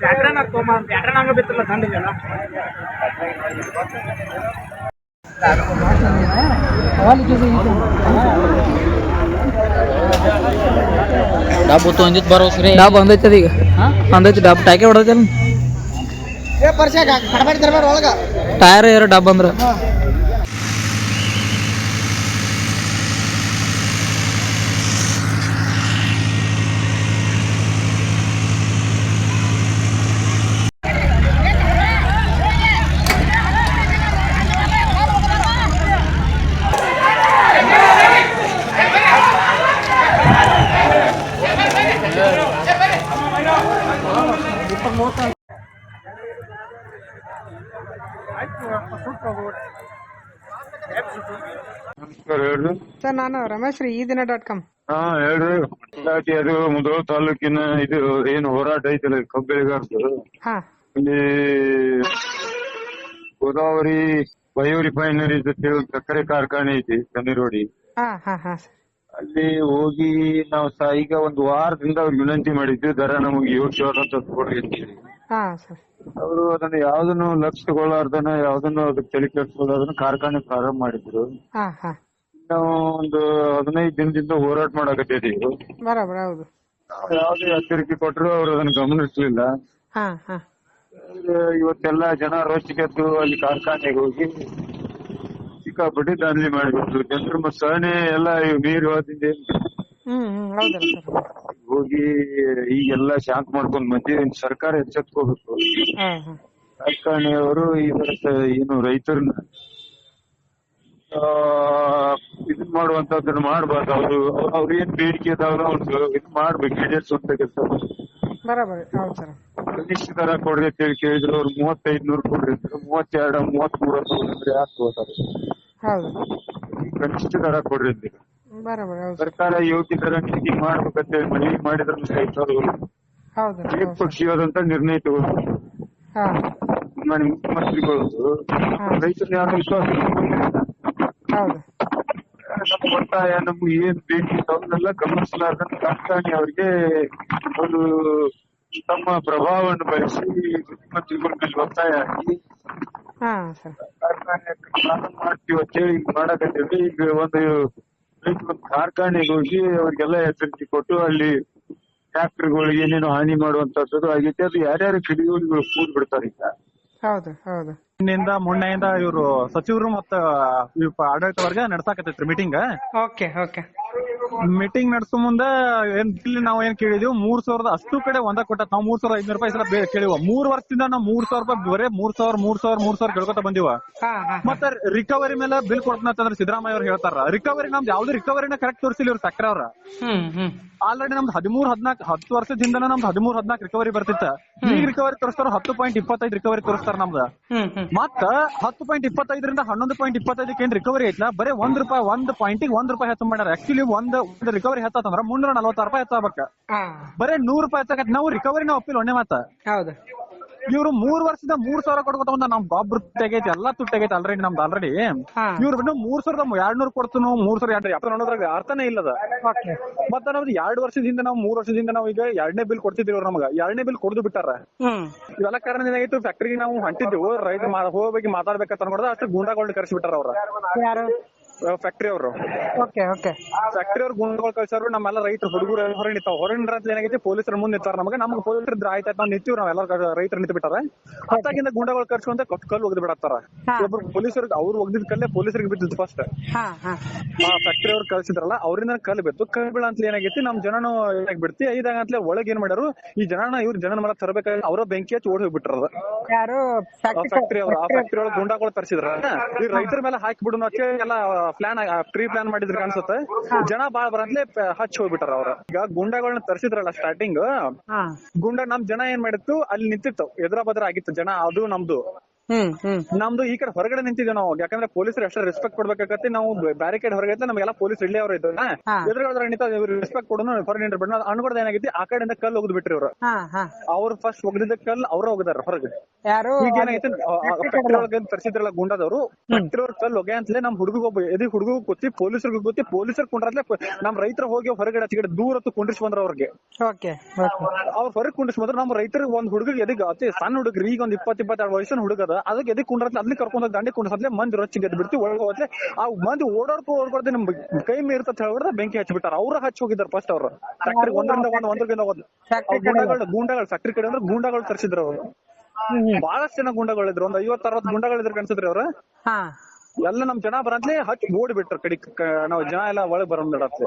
Pattern ತೊಗೊಂಬ pattern ಹಂಗ ಬಿತ್ತಿಲ್ಲ ದಂಡಿಗೆಲ್ಲ ಡಬ್ಬು ತೊಂದಿದ್ ಬರೋಸ್ರಿ dub ಬಂದೈತಿ ಅದೀಗ ಬಂದೈತಿ ಡಬ್ ಟಾಕೆ ಹೊಡೆದೈತಿ ಟೈರ್ ಎರಡು ಡಬ್ ಅಂದ್ರ ಆಯ್ತು ಸುಟ್ಟು ಹೋಗ್ಬಿಡು ಯಾಕೆ ಸುಟ್ಟು ನಮಸ್ಕಾರ ಹೇಳ್ರಿ ಸರ್ ನಾನು ಈ ದಿನ ಡಾಟ್ ಕಾಮ್ ಹಾ ಹೇಳ್ರಿ ದಾಟಿ ಅದು ತಾಲೂಕಿನ ಇದು ಏನು ಹೋರಾಟ ಐತಲ್ಲ ಕಬ್ಬು ಬೆಳೆಗಾರದು ಹಾ. ಇಲ್ಲಿ ಗೋದಾವರಿ ಬಯೋ ರಿಫೈನರಿ ಜೊತೆ ಒಂದು ಸಕ್ಕರೆ ಕಾರ್ಖಾನೆ ಐತಿ ತಣ್ಣೀರೋಡಿ ಹಾ ಹಾ ಹಾ ಅಲ್ಲಿ ಹೋಗಿ ನಾವು ಈಗ ಒಂದು ವಾರದಿಂದ ಅವ್ರಿಗೆ ವಿನಂತಿ ಮಾಡಿದ್ವಿ ದರ ನಮಗೆ ಏಳು ಸಾವಿರ ಅಂತ ಕೊಡ್ರಿ ಅವರು ಅದನ್ನ ಯಾವ್ದನ್ನು ಲಕ್ಷ ತಗೊಳ್ಳಾರ್ದನ ಯಾವ್ದನ್ನು ಅದಕ್ಕೆ ತಲೆ ಕೆಡಿಸ್ಕೊಳ್ಳಾರ್ದನ ಕಾರ್ಖಾನೆ ಪ್ರಾರಂಭ ಮಾಡಿದ್ರು. ನಾವು ಒಂದು ಹದಿನೈದು ದಿನದಿಂದ ಹೋರಾಟ ಮಾಡಕತ್ತಿದ್ದೀವಿ ಬರಬರ ಹೌದು. ಯಾವ್ದೇ ಎಚ್ಚರಿಕೆ ಕೊಟ್ಟರು ಅವ್ರು ಅದನ್ನ ಗಮನಿಸ್ಲಿಲ್ಲ. ಇವತ್ತೆಲ್ಲ ಜನ ರೋಚಿಗೆದ್ದು ಅಲ್ಲಿ ಕಾರ್ಖಾನೆಗೆ ಹೋಗಿ ಸಿಕ್ಕಾಪಟ್ಟಿ ದಾಂಧಲಿ ಮಾಡಿಬಿಟ್ರು ಜನರು ಸಹನೆ ಎಲ್ಲ ನೀರು ಹೋದಿಂದ ಹೋಗಿ ಈಗೆಲ್ಲ ಶಾಂತ ಮಾಡ್ಕೊಂಡ್ ಬಂದಿ ಸರ್ಕಾರ ಎಚ್ಚೆತ್ಕೋಬೇಕು. ಈ ಇದರ ಏನು ರೈತರನ್ನ ಆ, ಇದನ್ ಮಾಡುವಂತದನ್ನ ಮಾಡ್ಬಾರ್ದು. ಅವರು ಅವ್ರ ಏನ್ ಬೇಡಿಕೆ ಇದಾವ್ರ ಅವ್ರು ಇದ್ ಮಾಡ್ಬೇಕು. ಈಡೇರಿಸುವಂತ ಕೆಲಸ ಕನಿಷ್ಠ ದರ ಕೊಡ್ರಿ ಅಂತ ಹೇಳಿ ಕೇಳಿದ್ರು ಅವ್ರು ಮೂವತ್ತೈದ್ ನೂರು ಕೊಡ್ರಿ ಮೂವತ್ತೆರಡ ಮೂವತ್ತೆರಡು ಮೂವತ್ತ್ ಮೂರ ಅಂದ್ರೆ ಯಾಕೆ ಕನಿಷ್ಠ ದರ ಕೊಡ್ರಿ ಅಂತೀರ ಬರೋಬರ್ ಹೌದು. ಸರ್ಕಾರ ಯೋಗ್ಯ ನೀತಿ ಮಾಡ್ಬೇಕಂತ ಹೇಳಿ ಮನವಿ ಮಾಡಿದ್ರು ಸಹಿತ ಅವರು. ಹೌದು ಏಕಪಕ್ಷೀಯವಾದಂತ ನಿರ್ಣಯ ತಗೊಂಡು ಹಾ. ಮಾನ್ಯ ಮುಖ್ಯಮಂತ್ರಿಗಳು ರೈತರನ್ನ ಯಾರು ವಿಶ್ವಾಸ. ಹೌದು. ನಮ್ಮ ಒತ್ತಾಯ ನಮ್ಗೆ ಏನ್ ಬೇಕಿತ್ತು ಅವನ್ನೆಲ್ಲ ಗಮನಿಸಲಾರ್ದಂತ ಕಾರ್ಖಾನೆ ಅವರಿಗೆ ಒಂದು ತಮ್ಮ ಪ್ರಭಾವವನ್ನು ಬಳಸಿ ಮುಖ್ಯಮಂತ್ರಿಗಳ ಮೇಲೆ ಒತ್ತಾಯ ಹಾಕಿ ಹಾ ಸರ್. ಕಾರ್ಖಾನೆ ಪ್ರಾರಂಭ ಮಾಡ್ತೀವಿ ಅಂತ ಹೇಳಿ ಈಗ ಮಾಡಕತ್ತೀವಿ ಈಗ ಒಂದು ಕಾರ್ಖಾನೆಗೆ ಹೋಗಿ ಅವ್ರಿಗೆಲ್ಲ ಎಚ್ಚರಿಕೆ ಕೊಟ್ಟು ಅಲ್ಲಿ ಟ್ರ್ಯಾಕ್ಟರ್ಗಳಿಗೆ ಏನೇನು ಹಾನಿ ಮಾಡುವಂತದ್ದು ಆಗೈತೆ ಅದು ಯಾರ್ಯಾರು ಕಿಡಿಗಳಿಗಳು ಕೂದ್ ಬಿಡ್ತಾರೆ ಈಗ? ಹೌದು ಹೌದು. ನಿನ್ನಿಂದ ಮೊನ್ನೆಯಿಂದ ಇವರು ಸಚಿವರು ಮತ್ತ ಆಡಳಿತ ವರ್ಗ ನಡ್ಸಾಕತ್ತೈತ್ರಿ ಮೀಟಿಂಗ್ ಓಕೆ ಓಕೆ ಮೀಟಿಂಗ್ ನಡ್ಸೋ ಮುಂದ ಏನ್ ಇಲ್ಲಿ ನಾವ್ ಏನ್ ಕೇಳಿದ್ವಿ? ಮೂರ್ ಸಾವಿರದ ಅಷ್ಟು ಕಡೆ ಒಂದ ಕೊಟ್ಟ ನಾವು ಮೂರ್ ಸಾವಿರದ ಐನೂರು ರೂಪಾಯಿ ಸಲ ಕೇಳಿವ. ಮೂರ್ ವರ್ಷದಿಂದ ನಾವ್ ಮೂರ್ ಸಾವಿರ ರೂಪಾಯಿ ಬರೇ ಮೂರ್ ಸಾವಿರ ಮೂರ್ ಸಾವಿರ ಮೂರ್ ಸಾವಿರ ಕೇಳ್ಕೊತ ಬಂದಿವ. ಮತ್ತೆ ರಿಕವರಿ ಮೇಲೆ ಬಿಲ್ ಕೊಡ್ತಂದ್ರೆ ಸಿದ್ದರಾಮಯ್ಯ ಅವ್ರು ಹೇಳ್ತಾರ. ರಿಕವರಿ ನಮ್ದು ಯಾವ್ದು ರಿಕವರಿನ ಕರೆಕ್ಟ್ ತೋರಿಸಿಲ್ಲ ಇವ್ರು ಸಕ್ಕರೆ ಅವ್ರ. ಆಲ್ರೆಡಿ ನಮ್ದು ಹದಿಮೂರ್ ಹದ್ನಾಕ್ ಹತ್ತು ವರ್ಷದಿಂದ ನಮ್ದು ಹದಿಮೂರ್ ಹದ್ನಾಕ್ ರಿಕವರಿ ಬರ್ತಿತ್ತ. ಈಗ ರಿಕವರಿ ತೋರಿಸ್ತಾರ ಹತ್ತು ಪಾಯಿಂಟ್ ಇಪ್ಪತ್ತೈದು ರಿಕವರಿ ತೋರಿಸ್ತಾರ ನಮ್ದು. ಮತ್ತ ಹತ್ತು ಪಾಯಿಂಟ್ ಇಪ್ಪತ್ತೈದರಿಂದ ಹನ್ನೊಂದು ಪಾಯಿಂಟ್ ಇಪ್ಪತ್ತೈದಕ್ಕೆ ಏನ್ ರಿಕವರಿ ಐತ್ಲಾ? ಬರೀ ಒಂದ್ ರೂಪಾಯಿ ಒಂದ್ ಪಾಯಿಂಟ್ ಒಂದ್ ರೂಪಾಯಿ ಹೆಚ್ಚು ಮಾಡ್ಯಾರ ಆಕ್ಚುಲಿ ಒಂದ್ ಒಂದು ರಿಕವರಿ ಹೆತ್ತಂದ್ರ ಮುನ್ನೂರ ನಲ್ವತ್ತಾರು ರೂಪಾಯಿ ಹೆಚ್ಚಾಗಬೇಕ ಹಾ. ಬರೀ ನೂರ್ ರೂಪಾಯಿ ಹೆಚ್ಚಾಕತ್ ನಾವು ರಿಕವರಿ ನಾವು ಒಪ್ಪಿಲ್ಲ ಒಣ್ಣೆ ಮಾತ. ಹೌದು. ಇವ್ರು ಮೂರ್ ವರ್ಷದಿಂದ ಮೂರ್ ಸಾವಿರ ಕೊಡ್ಕೊತ ಬಂದ ನಮ್ ಗೊಬ್ಬರ ತೆಗೈತಿ ಎಲ್ಲಾ ತುಟ್ಟಿ ತೆಗೈತಿ ಆಲ್ರೆಡಿ ನಮ್ದು ಆಲ್ರೆಡಿ ಹಾ. ಇವ್ರು ಇನ್ನು ಮೂರ್ ಸಾವಿರದ ಎರಡ್ ನೂರ್ ಕೊಡ್ತು ಮೂರ್ ಸಾವಿರ ಎರಡ್ ಎಪ್ಪತ್ತು ನೋಡೋದ್ರಾಗ ಅರ್ಥನೇ ಇಲ್ಲದ. ಓಕೆ. ಮತ್ತ ನಾವ್ ಎರಡ್ ವರ್ಷದಿಂದ ನಾವು ಮೂರ್ ವರ್ಷದಿಂದ ನಾವು ಈಗ ಎರಡನೇ ಬಿಲ್ ಕೊಡ್ತಿದ್ವಿ ಅವ್ರು ನಮಗ. ಎರಡನೇ ಬಿಲ್ ಕೊಡ್ದು ಬಿಟ್ಟಾರ. ಹ್ಮ್. ಇವೆಲ್ಲ ಕಾರಣ ಏನಾಗಿತ್ತು ಫ್ಯಾಕ್ಟ್ರಿಗೆ ನಾವು ಹಂಟಿದ್ವಿ ರೈತ ಹೋಗಿ ಮಾತಾಡ್ಬೇಕಂತ ಅನ್ಕೊಡ್ದ ಅಷ್ಟು ಗೂಂಡಾಗಳು ಕರೆಸಿ ಬಿಟ್ಟಾರ ಅವ್ರ. ಯಾರು? ಫ್ಯಾಕ್ಟ್ರಿ ಅವರು. Okay okay. ಫ್ಯಾಕ್ಟ್ರಿ ಅವ್ರ ಗುಂಡ್ಗಳು ಕಳ್ಸಾರು ನಮ್ಮೆಲ್ಲ ರೈತರು ಹುಡುಗರು ಹೊರ ನಿಂತಾವ. ಹೊರ ಅಂತ ಏನಾಗೈತಿ ಪೊಲೀಸರ ಮುಂದೆ ನಿಂತಾರ ನಮಗೆ. ನಮ್ಗೆ ಪೊಲೀಸರು ಇದ್ರ ಆಯ್ತಾಯ್ತು ನಾವು ನಿಂತೀವಿ ನಾವೆಲ್ಲ ರೈತರು ನಿಂತು ಬಿಟ್ಟಾರ. ಹತ್ತಾಗಿಂದ ಗುಂಡಗಳು ಕರ್ಸ್ಕೊಂತ ಕೊಟ್ಟು ಕಲ್ಲು ಒಗ್ದು ಬಿಡತ್ತಾರ. ಒಬ್ರು ಪೊಲೀಸರಿಗೆ ಅವ್ರು ಒಗ್ದಿದ್ ಕಲ್ಲೇ ಪೊಲೀಸರಿಗೆ ಬಿದ್ದಿದ್ದು ಫಸ್ಟ್ ಆ ಫ್ಯಾಕ್ಟ್ರಿ ಅವ್ರು ಕಳ್ಸಿದ್ರಲ್ಲ ಅವ್ರಿಂದ ಕಲ್ಲು ಬಿತ್ತು. ಕಲ್ಲು ಬೀಳ ಅಂತ ಏನಾಗೈತಿ ನಮ್ ಜನನು ಏನಾಗ್ ಬಿಡ್ತಿ ಐದಾಗ ಅಂತಲೇ ಒಳಗೆ ಏನ್ ಮಾಡ್ಯಾರು ಈ ಜನನ ಇವ್ರ ಜನನ ಮೇಲೆ ತರಬೇಕಾಗಿ ಅವರ ಬೆಂಕಿ ಹಚ್ಚಿ ಓಡಿ ಹೋಗ್ಬಿಟ್ರದ. ಫ್ಯಾಕ್ಟ್ರಿ ಅವ್ರು ಆ ಫ್ಯಾಕ್ಟ್ರಿ ಒಳಗೆ ಗುಂಡಾಗಳು ತರ್ಸಿದ್ರ ಈ ರೈತರ ಮೇಲೆ ಹಾಕಿ ಬಿಡೋಣ ಎಲ್ಲ ಪ್ಲಾನ್ ಪ್ರೀ ಪ್ಲಾನ್ ಮಾಡಿದ್ರೆ ಕಾಣಿಸುತ್ತೆ ಜನ ಬಾಳ ಬರಂತ್ಲೆ ಪ- ಹಚ್ಚಿ ಹೋಗ್ಬಿಟ್ಟಾರ ಅವ್ರ. ಈಗ ಗುಂಡಗಳನ್ನ ತರಿಸಿದ್ರಲ್ಲ ಸ್ಟಾರ್ಟಿಂಗ್ ಗುಂಡ ನಮ್ ಜನ ಏನ್ ಮಾಡಿತ್ತು ಅಲ್ಲಿ ನಿಂತಿತ್ತು. ಎದುರ ಬದ್ರ ಆಗಿತ್ತು ಜನ ಅದು ನಮ್ದು. ನಮ್ದು ಈ ಕಡೆ ಹೊರಗಡೆ ನಿಂತಿದ್ವಿ ನಾವು. ಯಾಕಂದ್ರೆ ಪೊಲೀಸರು ಎಷ್ಟೇ ರೆಸ್ಪೆಕ್ಟ್ ಕೊಡ್ಬೇಕಾಗತ್ತೆ. ನಾವು ಬ್ಯಾರಿಕೇಡ್ ಹೊರಗೆ ನಮಗೆಲ್ಲ ಪೊಲೀಸ್ ಇಲ್ಲೇ ಅವರು ಇದ್ರು. ಎದುರುಗಡೆ ನಿಂತ ರೆಸ್ಪೆಕ್ಟ್ ಕೊಡೋನು ಹೊರಗೆ ನಿಂತಿರ್ಬೇಡ ಅನ್ಕೊಡ್ದ ಏನಾಗಿತ್ತು? ಆ ಕಡೆಯಿಂದ ಕಲ್ಲು ಹೋಗ್ದು ಬಿಟ್ರಿ ಅವ್ರು ಅವ್ರು ಫಸ್ಟ್ ಒಗ್ದಿದ್ದ ಕಲ್ಲು ಅವ್ರ ಒಗದಾರ ಹೊರಗೆ. ಈಗ ಏನಾಗೈತೆ ತರಿಸಿದ್ರಲ್ಲ ಗುಂಡದವರು? ಅವ್ರ ಕಲ್ಲು ಹೊಗೆ ಅಂತಲೇ ನಮ್ ಹುಡುಗ ಒಬ್ಬ ಎದಿ ಹುಡುಗ ಗೊತ್ತಿ ಪೊಲೀಸರ್ ಗೊತ್ತಿ ಪೊಲೀಸರು ಕುಂಡ್ರತ್ಲೆ ನಮ್ ರೈತರು ಹೋಗಿ ಹೊರಗಡೆ ಹಚ್ಚಿಗಡೆ ದೂರ ಹೊತ್ತು ಕುಂಡ್ರಿಸಿ ಬಂದ್ರ ಅವ್ರಿಗೆ. ಅವ್ರ ಹೊರಗೆ ಕುಂಡ್ರಿಸಿ ಬಂದ್ರ. ನಮ್ ರೈತರಿಗೆ ಒಂದ್ ಹುಡುಗ ಎದಿಗ ಅತಿ ಸಣ್ಣ ಹುಡುಗ್ರಿ ಈಗ ಒಂದ್ ಇಪ್ಪತ್ ಇಪ್ಪತ್ತೆರಡು ವಯಸ್ಸಿನ ಹುಡುಗ ಅದ ಅದಕ್ಕೆ ಎದಕ್ ಕುಂಡ್ರತ್ಲೆ ಅದನ್ನ ಕರ್ಕೊಂಡ್ ದಂಡೆ ಕುಂಡ್ರತ್ಲೆ ಮಂದಿ ರೊಚ್ಚಿಗೆ ಎದ್ದು ಬಿಡ್ತಿ ಒಳಗೆ ಹೋದ್ಲೆ ಆ ಮಂದಿ ಓಡಾಡ್ಕೊ ಓಡ್ಕೊಡ್ದೆ ನಮ್ ಕೈ ಮೀರ್ತ ಹೇಳ್ಬಿಡ್ದ ಬೆಂಕಿ ಹಚ್ಚಿಬಿಟ್ಟಾರ ಅವ್ರ ಹಚ್ಚಿ ಹೋಗಿದಾರ ಫಸ್ಟ್ ಅವ್ರು. ಫ್ಯಾಕ್ಟ್ರಿ ಒಂದರಿಂದ ಒಂದ್ ಒಂದ್ರಿಂದ ಒಂದ್ ಗುಂಡಗಳು ಗುಂಡಗಳು ಫ್ಯಾಕ್ಟ್ರಿ ಕಡೆ ಅಂದ್ರೆ ಗುಂಡಗಳು ತರಿಸಿದ್ರು ಅವ್ರು. ಬಹಳಷ್ಟು ಜನ ಗುಂಡಗಳಿದ್ರು ಒಂದ್ ಐವತ್ ಅರವತ್ ಗುಂಡಗಳಿದ್ರು ಅನ್ಸುತ್ರಿ ಅವ್ರ. ಎಲ್ಲ ನಮ್ ಜನ ಬರಂತ್ಲೆ ಹಚ್ಚಿ ಓಡಿಬಿಟ್ರು ಕಡಿ ನಾವ್ ಜನ ಎಲ್ಲ ಒಳಗ್ ಬರೋಂಬಿಡತ್ಲೆ